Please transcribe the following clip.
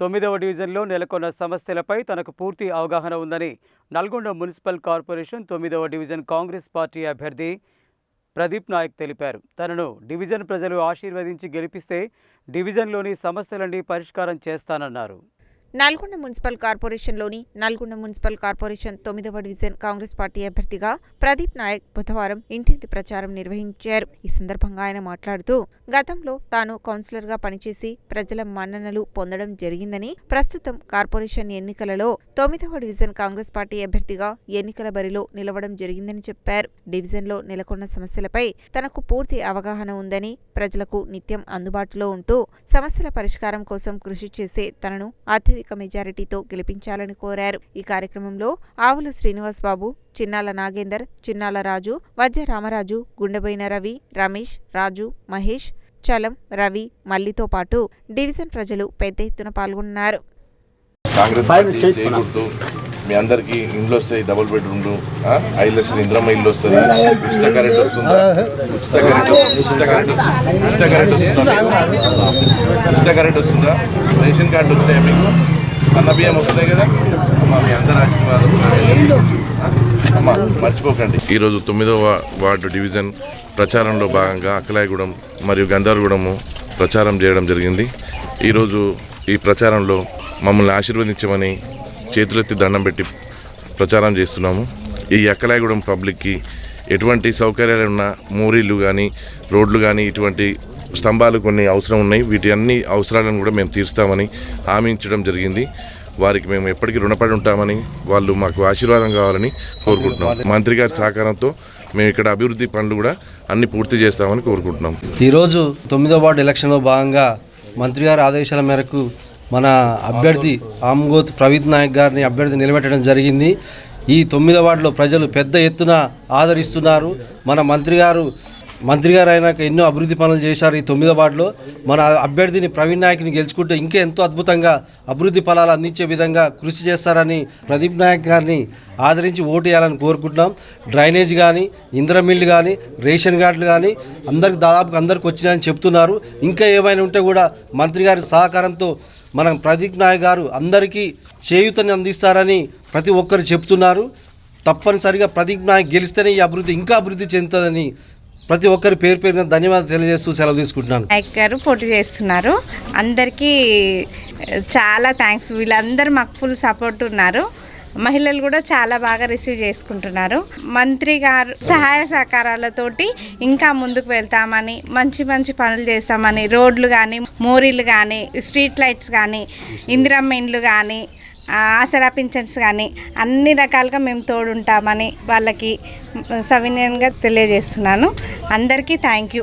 తొమ్మిదవ డివిజన్లో నెలకొన్న సమస్యలపై తనకు పూర్తి అవగాహన ఉందని నల్గొండ మున్సిపల్ కార్పొరేషన్ తొమ్మిదవ డివిజన్ కాంగ్రెస్ పార్టీ అభ్యర్థి ప్రదీప్ నాయక్ తెలిపారు. తనను డివిజన్ ప్రజలు ఆశీర్వదించి గెలిపిస్తే డివిజన్లోని సమస్యలన్నీ పరిష్కారం చేస్తానన్నారు. నల్గొండ మున్సిపల్ కార్పొరేషన్లోని నల్గొండ మున్సిపల్ కార్పొరేషన్ తొమ్మిదవ డివిజన్ కాంగ్రెస్ పార్టీ అభ్యర్థిగా ప్రదీప్ నాయక్ బుధవారం ఇంటింటి ప్రచారం నిర్వహించారు. ఈ సందర్భంగా ఆయన మాట్లాడుతూ గతంలో తాను కౌన్సిలర్గా పనిచేసి ప్రజల మన్ననలు పొందడం జరిగిందని ప్రస్తుతం కార్పొరేషన్ ఎన్నికలలో తొమ్మిదవ డివిజన్ కాంగ్రెస్ పార్టీ అభ్యర్థిగా ఎన్నికల బరిలో నిలవడం జరిగిందని చెప్పారు. డివిజన్లో నెలకొన్న సమస్యలపై తనకు పూర్తి అవగాహన ఉందని ప్రజలకు నిత్యం అందుబాటులో ఉంటూ సమస్యల పరిష్కారం కోసం కృషి చేసే తనను అత్యధిక మెజారిటీతో గెలిపించాలని కోరారు. ఈ కార్యక్రమంలో ఆవుల శ్రీనివాస్ బాబు చిన్నాల నాగేందర్ చిన్నాల రాజు వజ్జ రామరాజు గుండెబోయిన రవి రమేష్ రాజు మహేష్ చలం రవి మల్లితో పాటు డివిజన్ ప్రజలు పెద్ద ఎత్తున పాల్గొన్నారు. కాంగ్రెస్ పార్టీ చేయకూడదు మీ అందరికి ఇండ్లు వస్తాయి డబుల్ బెడ్రూమ్లు ఐదు లక్షలు ఇంద్రమ్మ ఇల్లు వస్తుంది. ఉచిత కరెంట్ వస్తుందా? ఉచిత కరెంట్ ఉచిత కరెంట్ వస్తుందా? ఉచిత కరెంట్ వస్తుందా? ఉచిత కరెంట్ వస్తుందా? రేషన్ కార్డు వస్తాయి మీకు? అన్న బియ్యం వస్తున్నాయి కదా? అమ్మా మీ అందరి ఆశీర్వాదం అమ్మా మర్చిపోకండి. ఈరోజు తొమ్మిదవ వార్డు డివిజన్ ప్రచారంలో భాగంగా అక్కలాయగూడెం మరియు గంధారగూడెము ప్రచారం చేయడం జరిగింది. ఈరోజు ఈ ప్రచారంలో మమ్మల్ని ఆశీర్వదించమని చేతులెత్తి దండం పెట్టి ప్రచారం చేస్తున్నాము. ఈ ఎక్కలాయగూడెం పబ్లిక్కి ఎటువంటి సౌకర్యాలు ఉన్నా మోరీలు కానీ రోడ్లు కానీ ఇటువంటి స్తంభాలు కొన్ని అవసరం ఉన్నాయి. వీటి అన్ని అవసరాలను కూడా మేము తీరుస్తామని హామీ జరిగింది. వారికి మేము ఎప్పటికీ రుణపడి ఉంటామని వాళ్ళు మాకు ఆశీర్వాదం కావాలని కోరుకుంటున్నాం. మంత్రి గారి సహకారంతో మేము ఇక్కడ అభివృద్ధి పనులు కూడా అన్ని పూర్తి చేస్తామని కోరుకుంటున్నాం. ఈరోజు తొమ్మిదో వార్డు ఎలక్షన్లో భాగంగా మంత్రి గారి ఆదేశాల మేరకు మన అభ్యర్థి ఆమ్గోత్ ప్రవీత్ నాయక్ గారిని అభ్యర్థి నిలబెట్టడం జరిగింది. ఈ తొమ్మిదో వార్డులో ప్రజలు పెద్ద ఎత్తున ఆదరిస్తున్నారు. మన మంత్రి గారు మంత్రి గారు అయినాక ఎన్నో అభివృద్ధి పనులు చేశారు ఈ తొమ్మిదో వార్డులో. మన అభ్యర్థిని ప్రవీణ్ నాయక్ని గెలుచుకుంటే ఇంకా ఎంతో అద్భుతంగా అభివృద్ధి ఫలాలు అందించే విధంగా కృషి చేస్తారని ప్రదీప్ నాయక్ గారిని ఆదరించి ఓటు వేయాలని కోరుకుంటున్నాం. డ్రైనేజ్ కానీ ఇంద్రమిల్లు కానీ రేషన్ కార్డులు కానీ అందరికి దాదాపుగా అందరికి వచ్చినాయని చెప్తున్నారు. ఇంకా ఏమైనా ఉంటే కూడా మంత్రి గారి సహకారంతో మన ప్రదీప్ నాయక్ గారు అందరికీ చేయూతని అందిస్తారని ప్రతి ఒక్కరు చెప్తున్నారు. తప్పనిసరిగా ప్రదీప్ నాయక్ గెలిస్తేనే ఈ అభివృద్ధి ఇంకా అభివృద్ధి చెందుతుందని ప్రతి ఒక్కరి పేరు పేరున ధన్యవాదాలు తెలియజేస్తూ సెలవు తీసుకుంటున్నాను. నాయక్ గారు పోటీ చేస్తున్నారు. అందరికీ చాలా థ్యాంక్స్ వీళ్ళందరూ మాకు ఫుల్ సపోర్ట్ ఉన్నారు. మహిళలు కూడా చాలా బాగా రిసీవ్ చేసుకుంటున్నారు. మంత్రి గారు సహాయ సహకారాలతోటి ఇంకా ముందుకు వెళ్తామని మంచి మంచి పనులు చేస్తామని రోడ్లు కానీ మోరీలు కానీ స్ట్రీట్ లైట్స్ కానీ ఇందిరమ్మ ఇండ్లు కానీ ఆసరా పింఛన్స్ కానీ అన్ని రకాలుగా మేము తోడుంటామని వాళ్ళకి సవినయంగా తెలియజేస్తున్నాను. అందరికీ థ్యాంక్ యూ